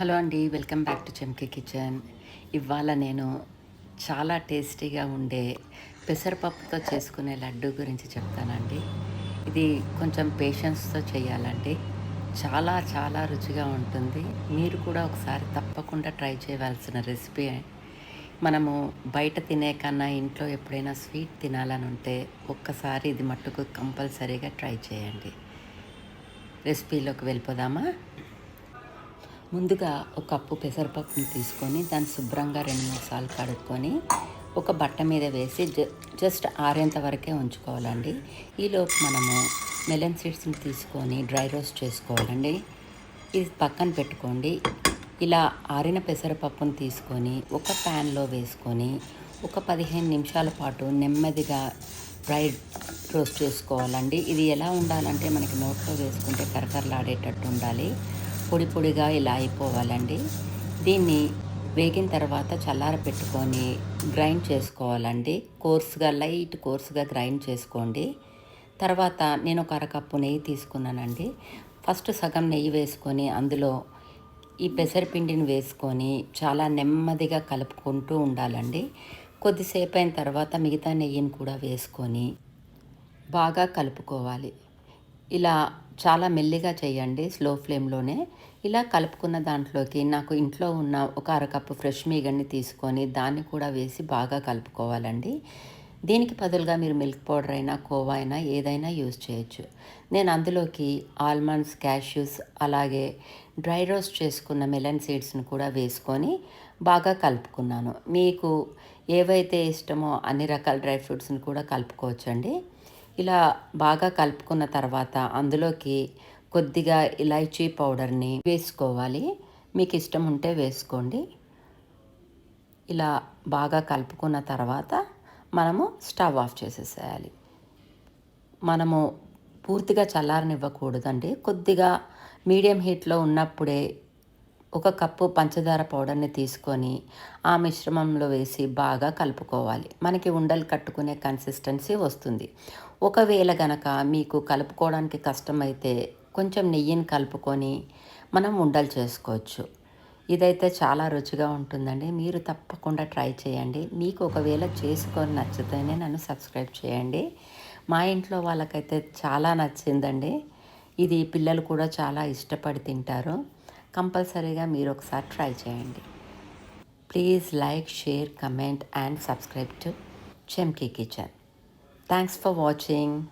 Hello అండి welcome back to చెంకి kitchen. ఇవాళ నేను చాలా టేస్టీగా ఉండే పెసరపప్పుతో చేసుకునే లడ్డు గురించి చెప్తానండి. ఇది కొంచెం పేషెన్స్తో చేయాలండి. చాలా చాలా రుచిగా ఉంటుంది. మీరు కూడా ఒకసారి తప్పకుండా ట్రై చేయవలసిన రెసిపీ. మనము బయట తినే కన్నా ఇంట్లో ఎప్పుడైనా స్వీట్ తినాలని ఉంటే ఒక్కసారి ఇది మట్టుకు కంపల్సరీగా ట్రై చేయండి. రెసిపీలోకి వెళ్ళిపోదామా? ముందుగా ఒక కప్పు పెసరపప్పుని తీసుకొని దాన్ని శుభ్రంగా రెండు మూడు సార్లు కడుక్కొని ఒక బట్ట మీద వేసి జ జస్ట్ ఆరేంత వరకే ఉంచుకోవాలండి. ఈలోపు మనము మెలన్ సీడ్స్ని తీసుకొని డ్రై రోస్ట్ చేసుకోవాలండి. ఇది పక్కన పెట్టుకోండి. ఇలా ఆరిన పెసరపప్పును తీసుకొని ఒక ప్యాన్లో వేసుకొని ఒక పదిహేను నిమిషాల పాటు నెమ్మదిగా డ్రై రోస్ట్ చేసుకోవాలండి. ఇది ఎలా ఉండాలంటే మనకి నోట్లో వేసుకుంటే కరకరలాడేటట్టు ఉండాలి. పొడి పొడిగా ఇలా అయిపోవాలండి. దీన్ని వేగిన తర్వాత చల్లార పెట్టుకొని గ్రైండ్ చేసుకోవాలండి. కోర్సుగా లైట్ కోర్సుగా గ్రైండ్ చేసుకోండి. తర్వాత నేను ఒక అరకప్పు నెయ్యి తీసుకున్నానండి. ఫస్ట్ సగం నెయ్యి వేసుకొని అందులో ఈ పెసరపిండిని వేసుకొని చాలా నెమ్మదిగా కలుపుకుంటూ ఉండాలండి. కొద్దిసేపు అయిన తర్వాత మిగతా నెయ్యిని కూడా వేసుకొని బాగా కలుపుకోవాలి. ఇలా చాలా మెల్లిగా చేయండి స్లో ఫ్లేమ్లోనే ఇలా కలుపుకున్న దాంట్లోకి నాకు ఇంట్లో ఉన్న ఒక అరకప్పు ఫ్రెష్ మీగడ్ని తీసుకొని దాన్ని కూడా వేసి బాగా కలుపుకోవాలండి. దీనికి బదులుగా మీరు మిల్క్ పౌడర్ అయినా కోవా అయినా ఏదైనా యూజ్ చేయొచ్చు. నేను అందులోకి ఆల్మండ్స్ క్యాష్యూస్ అలాగే డ్రై రోస్ట్ చేసుకున్న మెలన్ సీడ్స్ని కూడా వేసుకొని బాగా కలుపుకున్నాను. మీకు ఏవైతే ఇష్టమో అన్ని రకాల డ్రై ఫ్రూట్స్ని కూడా కలుపుకోవచ్చండి. ఇలా బాగా కలుపుకున్న తర్వాత అందులోకి కొద్దిగా ఇలాచీ పౌడర్ని వేసుకోవాలి. మీకు ఇష్టం ఉంటే వేసుకోండి. ఇలా బాగా కలుపుకున్న తర్వాత మనము స్టవ్ ఆఫ్ చేసేసేయాలి. మనము పూర్తిగా చల్లారనివ్వకూడదండి. కొద్దిగా మీడియం హీట్లో ఉన్నప్పుడే ఒక కప్పు పంచదార పౌడర్ని తీసుకొని ఆ మిశ్రమంలో వేసి బాగా కలుపుకోవాలి. మనకి ఉండలు కట్టుకునే కన్సిస్టెన్సీ వస్తుంది. ఒకవేళ గనక మీకు కలుపుకోవడానికి కష్టమైతే కొంచెం నెయ్యిని కలుపుకొని మనం ఉండలు చేసుకోవచ్చు. ఇదైతే చాలా రుచిగా ఉంటుందండి. మీరు తప్పకుండా ట్రై చేయండి. మీకు ఒకవేళ చేసుకొని నచ్చితేనే నన్ను సబ్స్క్రైబ్ చేయండి. మా ఇంట్లో వాళ్ళకైతే చాలా నచ్చిందండి. ఇది పిల్లలు కూడా చాలా ఇష్టపడి తింటారు. కంపల్సరీగా మీరు ఒకసారి ట్రై చేయండి. Please like share comment and subscribe to చెమ్కీ kitchen. Thanks for watching.